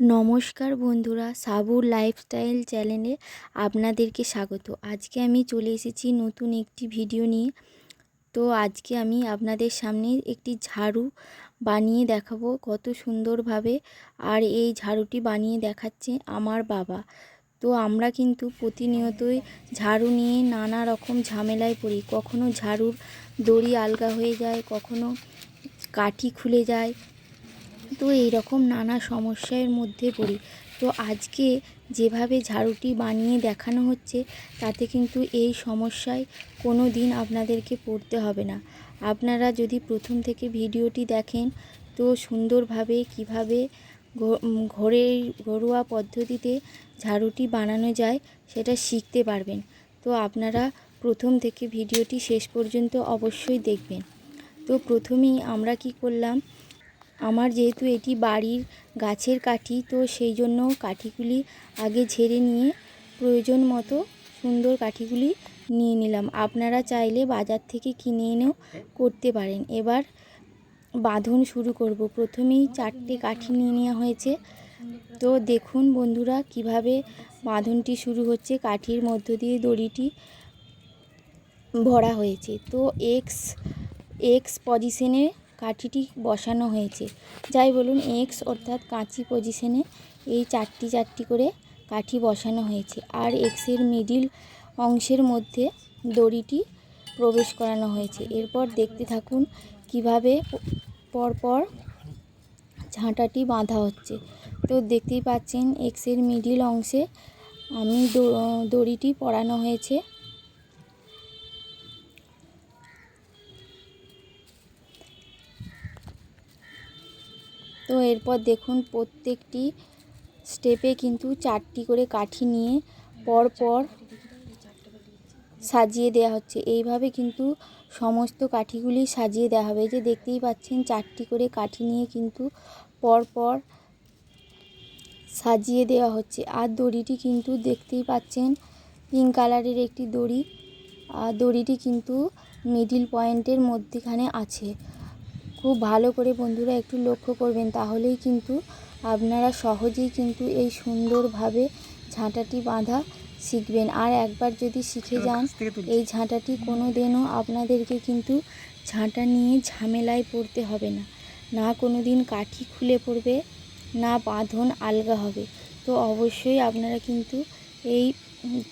নমস্কার বন্ধুরা সাবুর লাইফস্টাইল চ্যানেলে আপনাদেরকে স্বাগত। আজকে আমি চলে এসেছি নতুন একটি ভিডিও নিয়ে। তো আজকে আমি আপনাদের সামনে একটি ঝাড়ু বানিয়ে দেখাবো, কত সুন্দরভাবে। আর এই ঝাড়ুটি বানিয়ে দেখাচ্ছে আমার বাবা। তো আমরা কিন্তু প্রতিনিয়তই ঝাড়ু নিয়ে নানা রকম ঝামেলায় পড়ি। কখনো ঝাড়ুর দড়ি আলগা হয়ে যায়, কখনো কাঠি খুলে যায় তো এই রকম নানা সমস্যার মধ্যে পড়ি। তো আজকে যেভাবে ঝাড়ুটি বানিয়ে দেখানো হচ্ছে, তাতে কিন্তু এই সমস্যায় কোনো দিন আপনাদেরকে পড়তে হবে না। আপনারা যদি প্রথম থেকে ভিডিওটি দেখেন, তো সুন্দরভাবে কীভাবে ঘরে ঘরোয়া পদ্ধতিতে ঝাড়ুটি বানানো যায়, সেটা শিখতে পারবেন। তো আপনারা প্রথম থেকে ভিডিওটি শেষ পর্যন্ত অবশ্যই দেখবেন। তো প্রথমেই আমরা কি করলাম আমার যেহেতু এটি বাড়ির গাছের কাঠি, তো সেই জন্য কাঠিগুলি আগে ঝেড়ে নিয়ে প্রয়োজন মতো সুন্দর কাঠিগুলি নিয়ে নিলাম। আপনারা চাইলে বাজার থেকে কিনে এনেও করতে পারেন। এবার বাঁধন শুরু করব। প্রথমেই চারটে কাঠি নিয়ে নেওয়া হয়েছে। তো দেখুন বন্ধুরা, কীভাবে বাঁধনটি শুরু হচ্ছে। কাঠির মধ্য দিয়ে দড়িটি ভরা হয়েছে। তো এক্স এক্স পজিশনে কাঠিটি বসানো হয়েছে। যাই বলুন এক্স অর্থাৎ কাঁচি পজিশনে এই চারটি চারটি করে কাঠি বসানো হয়েছে। আর এক্সের মিডিল অংশের মধ্যে দড়িটি প্রবেশ করানো হয়েছে। এরপর দেখতে থাকুন কীভাবে পরপর ঝাঁটাটি বাঁধা হচ্ছে। তো দেখতেই পাচ্ছেন এক্সের মিডিল অংশে আমি দড়িটি পরানো হয়েছে। তো এরপর দেখুন প্রত্যেকটি স্টেপে কিন্তু চারটি করে কাঠি নিয়ে পর পর সাজিয়ে দেওয়া হচ্ছে। এইভাবে কিন্তু সমস্ত কাঠিগুলি সাজিয়ে দেওয়া হবে। যে দেখতেই পাচ্ছেন, চারটি করে কাঠি নিয়ে কিন্তু পর পর সাজিয়ে দেওয়া হচ্ছে। আর দড়িটি কিন্তু দেখতেই পাচ্ছেন পিঙ্ক কালারের একটি দড়ি। আর দড়িটি কিন্তু মিডিল পয়েন্টের মধ্যেখানে আছে। খুব ভালো করে বন্ধুরা একটু লক্ষ্য করবেন তাহলেই কিন্তু আপনারা সহজেই কিন্তু এই সুন্দরভাবে ঝাঁটাটি বাঁধা শিখবেন। আর একবার যদি শিখে যান এই ঝাঁটাটি কোনো দিনও আপনাদেরকে কিন্তু ঝাঁটা নিয়ে ঝামেলায় পড়তে হবে না। না কোনো দিন কাঠি খুলে পড়বে না বাঁধন আলগা হবে। তো অবশ্যই আপনারা কিন্তু এই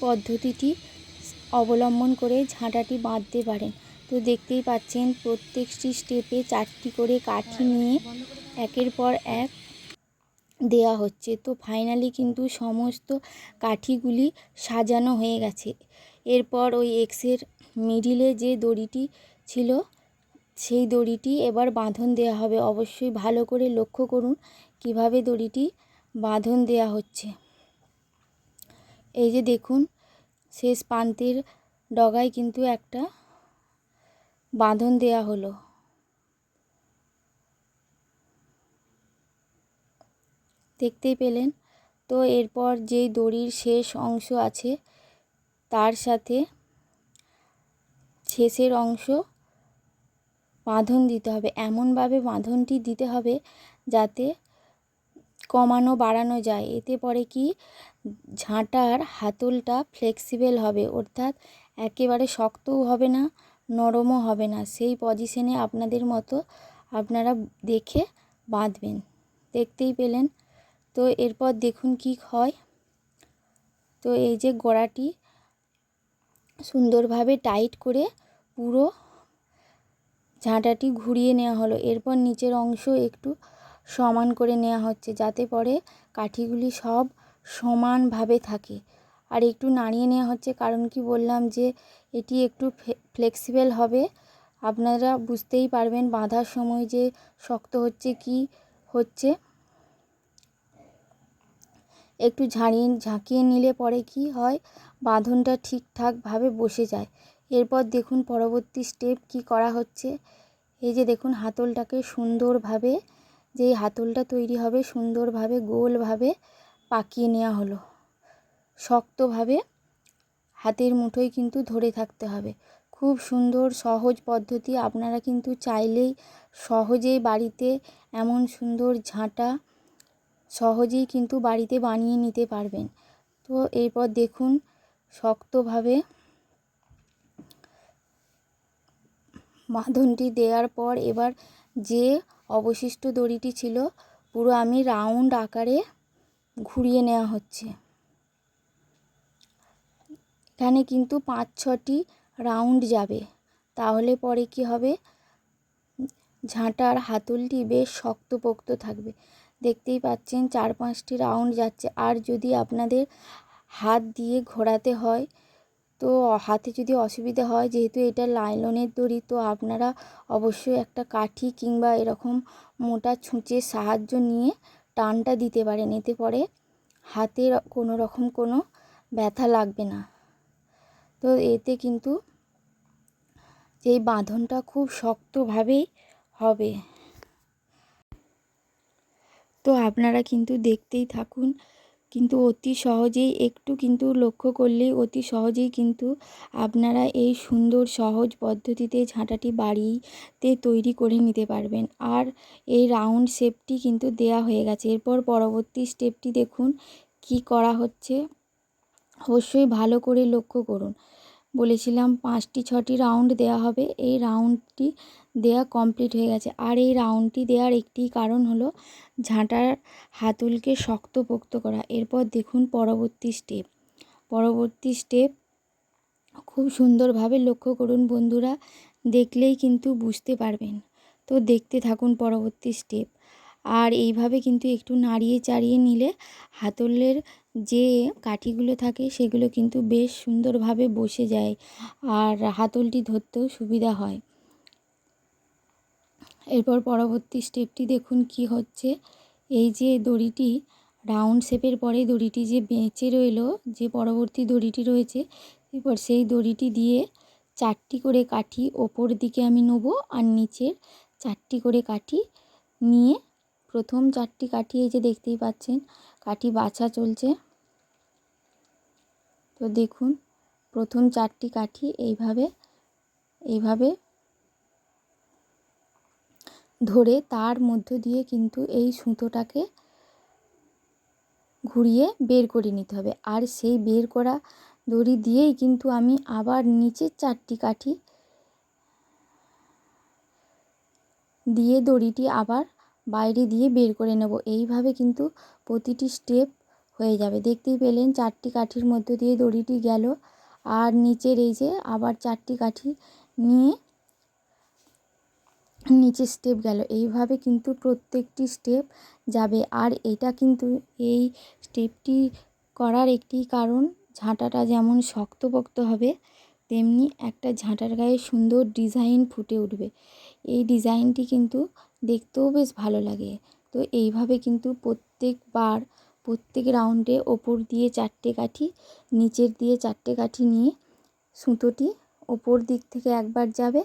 পদ্ধতিটি অবলম্বন করে ঝাঁটাটি বাঁধতে পারেন। তো দেখতেই পাচ্ছেন প্রত্যেকটি স্টেপে চারটি করে কাঠি নিয়ে একের পর এক দেয়া হচ্ছে। তো ফাইনালি কিন্তু সমস্ত কাঠিগুলি সাজানো হয়ে গেছে। এরপর ওই এক্সের মিডিলে যে দড়িটি ছিল, সেই দড়িটি এবার বাঁধন দেয়া হবে। অবশ্যই ভালো করে লক্ষ্য করুন কীভাবে দড়িটি বাঁধন দেয়া হচ্ছে। এই যে দেখুন, শেষ প্রান্তের ডগায় কিন্তু একটা বাঁধন দেয়া হলো। দেখতেই পেলেন তো এরপর যেই দড়ির শেষ অংশ আছে, তার সাথে শেষের অংশ বাঁধন দিতে হবে। এমনভাবে বাঁধনটি দিতে হবে যাতে কমানো বাড়ানো যায়। এতে পরে কি ঝাঁটার হাতলটা ফ্লেক্সিবল হবে, অর্থাৎ একেবারে শক্তও হবে না নরমও হবে না। সেই পজিশনে আপনাদের মতো আপনারা দেখে বাঁধবেন। দেখতেই পেলেন। তো এরপর দেখুন কি হয়। তো এই যে গোড়াটি সুন্দরভাবে টাইট করে পুরো ঝাঁটাটি ঘুরিয়ে নেওয়া হলো। এরপর নিচের অংশ একটু সমান করে নেওয়া হচ্ছে যাতে পরে কাঠিগুলি সব সমানভাবে থাকে। আর একটু নাড়িয়ে নেওয়া হচ্ছে, কারণ কি বললাম যে এটি একটু ফ্লেক্সিবল হবে। আপনারা বুঝতেই পারবেন বাঁধার সময় যে শক্ত হচ্ছে, কি হচ্ছে। একটু ঝাড়িয়ে, ঝাঁকিয়ে নিলে পরে কি হয়, বাঁধনটা ঠিকঠাকভাবে বসে যায়। এরপর দেখুন পরবর্তী স্টেপ কি করা হচ্ছে। এই যে দেখুন হাতলটাকে সুন্দরভাবে, যেই হাতলটা তৈরি হবে সুন্দরভাবে, গোলভাবে পাকিয়ে নেওয়া হলো। শক্তভাবে হাতের মুঠোয় কিন্তু ধরে থাকতে হবে। খুব সুন্দর, সহজ পদ্ধতি। আপনারা কিন্তু চাইলেই সহজেই বাড়িতে এমন সুন্দর ঝাঁটা সহজেই কিন্তু বাড়িতে বানিয়ে নিতে পারবেন। তো এরপর দেখুন, শক্তভাবে বাঁধনটি দেওয়ার পর এবার যে অবশিষ্ট দড়িটি ছিল, পুরো আমি রাউন্ড আকারে ঘুরিয়ে নেওয়া হচ্ছে। এখানে কিন্তু পাঁচ, ছটি রাউন্ড যাবে। তাহলে পরে কি হবে? ঝাঁটার হাতলটি বেশ শক্তপোক্ত থাকবে। দেখতেই পাচ্ছেন চার, পাঁচটি রাউন্ড যাচ্ছে। আর যদি আপনাদের হাত দিয়ে ঘোরাতে হয়, তো হাতে যদি অসুবিধা হয়, যেহেতু এটা লাইলনের দড়ি, তো আপনারা অবশ্যই একটা কাঠি কিংবা এরকম মোটা ছুঁচের সাহায্য নিয়ে টানটা দিতে পারেন। এতে পরে হাতের কোনো রকম কোনো ব্যথা লাগবে না। তো এতে কিন্তু এই বাঁধনটা খুব শক্তভাবেই হবে। তো আপনারা কিন্তু দেখতেই থাকুন, কিন্তু অতি সহজেই, একটু কিন্তু লক্ষ্য করলেই অতি সহজেই কিন্তু আপনারা এই সুন্দর, সহজ পদ্ধতিতে ঝাঁটাটি বাড়িতে তৈরি করে নিতে পারবেন। আর এই রাউন্ড শেপটি কিন্তু দেয়া হয়ে গেছে। এরপর পরবর্তী স্টেপটি দেখুন, কি করা হচ্ছে। অবশ্যই ভালো করে লক্ষ্য করুন। বলেছিলাম পাঁচটি, ছটি রাউন্ড দেয়া হবে। এই রাউন্ডটি দেয়া কমপ্লিট হয়ে গেছে। আর এই রাউন্ডটি দেওয়ার একটি কারণ হলো ঝাঁটার হাতুলকে শক্তপোক্ত করা। এরপর দেখুন পরবর্তী স্টেপ পরবর্তী স্টেপ খুব সুন্দরভাবে লক্ষ্য করুন বন্ধুরা, দেখলেই কিন্তু বুঝতে পারবেন। তো দেখতে থাকুন পরবর্তী স্টেপ আর এইভাবে কিন্তু একটু নাড়িয়ে চাড়িয়ে নিলে হাতলের যে কাঠিগুলো থাকে সেগুলো কিন্তু বেশ সুন্দরভাবে বসে যায় আর হাতলটি ধরতেও সুবিধা হয়। এরপর পরবর্তী স্টেপটি দেখুন কি হচ্ছে। এই যে দড়িটি, রাউন্ড শেপের পরে দড়িটি যে বেঁচে রইল, যে পরবর্তী দড়িটি রয়েছে, এরপর সেই দড়িটি দিয়ে চারটি করে কাঠি ওপর দিকে আমি নেব আর নিচের চারটি করে কাঠি নিয়ে প্রথম চারটি কাঠি এই যে দেখতেই পাচ্ছেন, কাঠি বাছা চলছে। তো দেখুন, প্রথম চারটি কাঠি এইভাবে এইভাবে ধরে তার মধ্য দিয়ে কিন্তু এই সুতোটাকে ঘুরিয়ে বের করে নিতে হবে। আর সেই বের করা দড়ি দিয়েই কিন্তু আমি আবার নিচের চারটি কাঠি দিয়ে দড়িটি আবার বাইরে দিয়ে বের করে নেব। এইভাবে কিন্তু প্রতিটি স্টেপ হয়ে যাবে। দেখতেই পেলেন চারটি কাঠির মধ্য দিয়ে দড়িটি গেল আর নিচের এই যে আবার চারটি কাঠি নিয়ে নিচে স্টেপ গেল। এইভাবে কিন্তু প্রত্যেকটি স্টেপ যাবে। আর এটা কিন্তু এই স্টেপটি করার একটি কারণ, ঝাঁটাটা যেমন শক্তপোক্ত হবে, তেমনি একটা ঝাঁটার গায়ে সুন্দর ডিজাইন ফুটে উঠবে। এই ডিজাইনটি কিন্তু দেখতেও বেশ ভালো লাগে। তো এইভাবে কিন্তু প্রত্যেকবার, প্রত্যেক রাউন্ডে ওপর দিয়ে চারটে কাঠি, নিচের দিয়ে চারটে কাঠি নিয়ে সুতোটি ওপর দিক থেকে একবার যাবে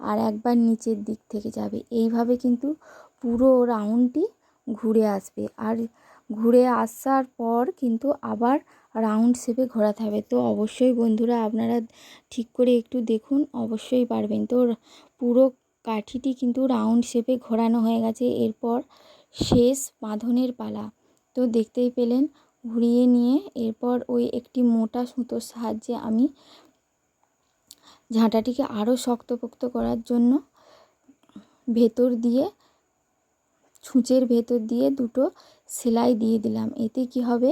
আর একবার নিচের দিক থেকে যাবে। এইভাবে কিন্তু পুরো রাউন্ডটি ঘুরে আসবে। আর ঘুরে আসার পর কিন্তু আবার রাউন্ড শেপে ঘোরাতে হবে। তো অবশ্যই বন্ধুরা আপনারা ঠিক করে একটু দেখুন, অবশ্যই পারবেন। তো পুরো কাঠিটি কিন্তু রাউন্ড শেপে ঘোরানো হয়ে গেছে। এরপর শেষ বাঁধনের পালা। তো দেখতেই পেলেন, ঘুরিয়ে নিয়ে এরপর ওই একটি মোটা সুতোর সাহায্যে আমি ঝাঁটাটিকে আরও শক্তপোক্ত করার জন্য ভেতর দিয়ে, ছুঁচের ভেতর দিয়ে দুটো সেলাই দিয়ে দিলাম। এতে কি হবে?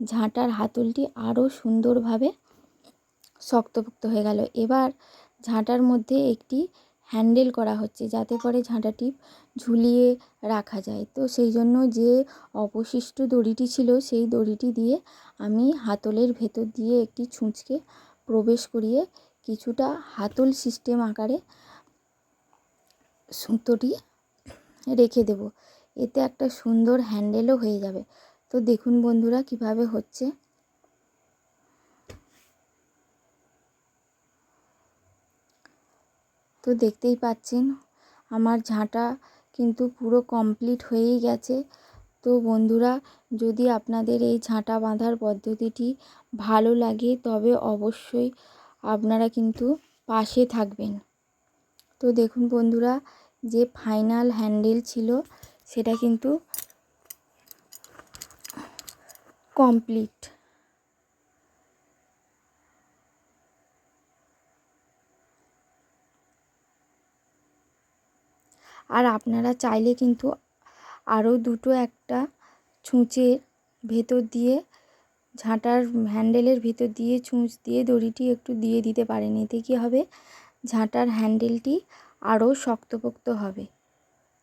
ঝাঁটার হাতলটি আরও সুন্দরভাবে শক্তপোক্ত হয়ে গেল। এবার ঝাঁটার মধ্যে একটি হ্যান্ডেল করা হচ্ছে যাতে করে ঝাঁটাটি ঝুলিয়ে রাখা যায়। তো সেই জন্য যে অবশিষ্ট দড়িটি ছিল সেই দড়িটি দিয়ে আমি হাতলের ভেতর দিয়ে একটি ছুঁচকে প্রবেশ করিয়ে কিছুটা হাতল সিস্টেম আকারে সুতোটি রেখে দেব। এতে একটা সুন্দর হ্যান্ডেলও হয়ে যাবে। তো দেখুন বন্ধুরা কীভাবে হচ্ছে। তো দেখতেই পাচ্ছেন, আমার ঝাঁটা কিন্তু পুরো কমপ্লিট হয়েই গেছে। তো বন্ধুরা, যদি আপনাদের এই ঝাঁটা বাঁধার পদ্ধতিটি ভালো লাগে, তবে অবশ্যই আপনারা কিন্তু পাশে থাকবেন। তো দেখুন বন্ধুরা, যে ফাইনাল হ্যান্ডেল ছিল, সেটা কিন্তু কমপ্লিট আর আপনারা চাইলে কিন্তু আরও দুটো একটা ছুঁচের ভেতর দিয়ে, ঝাঁটার হ্যান্ডেলের ভেতর দিয়ে ছুঁচ দিয়ে দড়িটি একটু দিয়ে দিতে পারেন। এতে কী হবে? ঝাঁটার হ্যান্ডেলটি আরও শক্তপোক্ত হবে।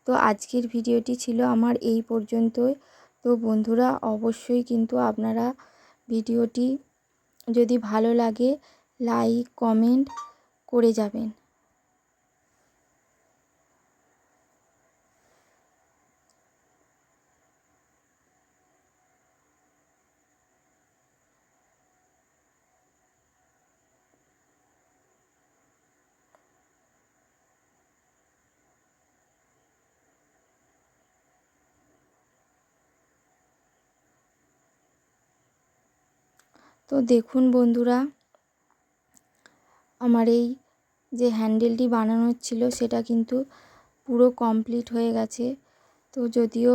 তো আজকের ভিডিওটি ছিল আমার এই পর্যন্তই। তো বন্ধুরা, অবশ্যই কিন্তু আপনারা ভিডিওটি যদি ভালো লাগে, লাইক, কমেন্ট করে যাবেন। তো দেখুন বন্ধুরা, আমার এই যে হ্যান্ডেলটি বানানোর ছিল সেটা কিন্তু পুরো কমপ্লিট হয়ে গেছে। তো যদিও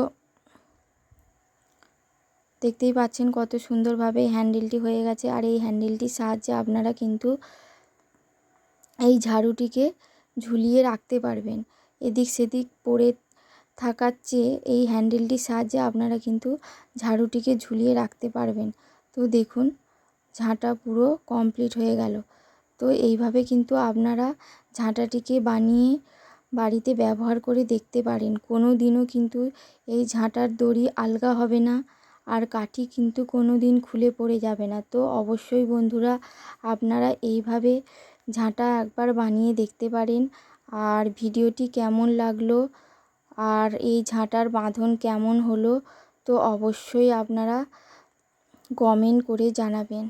দেখতেই পাচ্ছেন কত সুন্দরভাবে হ্যান্ডেলটি হয়ে গেছে, আর এই হ্যান্ডেলটির সাহায্যে আপনারা কিন্তু এই ঝাড়ুটিকে ঝুলিয়ে রাখতে পারবেন। এদিক সেদিক পড়ে থাকার চেয়ে এই হ্যান্ডেলটির সাহায্যে আপনারা কিন্তু ঝাড়ুটিকে ঝুলিয়ে রাখতে পারবেন। তো দেখুন ঝাঁটা পুরো কমপ্লিট হয়ে গেল। তো এইভাবে কিন্তু আপনারা ঝাঁটাটিকে বানিয়ে বাড়িতে ব্যবহার করে দেখতে পারেন। কোনো দিনও কিন্তু এই ঝাঁটার দড়ি আলগা হবে না আর কাঠি কিন্তু কোনো দিন খুলে পড়ে যাবে না। তো অবশ্যই বন্ধুরা, আপনারা এইভাবে ঝাঁটা একবার বানিয়ে দেখতে পারেন আর ভিডিওটি কেমন লাগল আর এই ঝাঁটার বাঁধন কেমন হলো, তো অবশ্যই আপনারা কমেন্ট করে জানাবেন।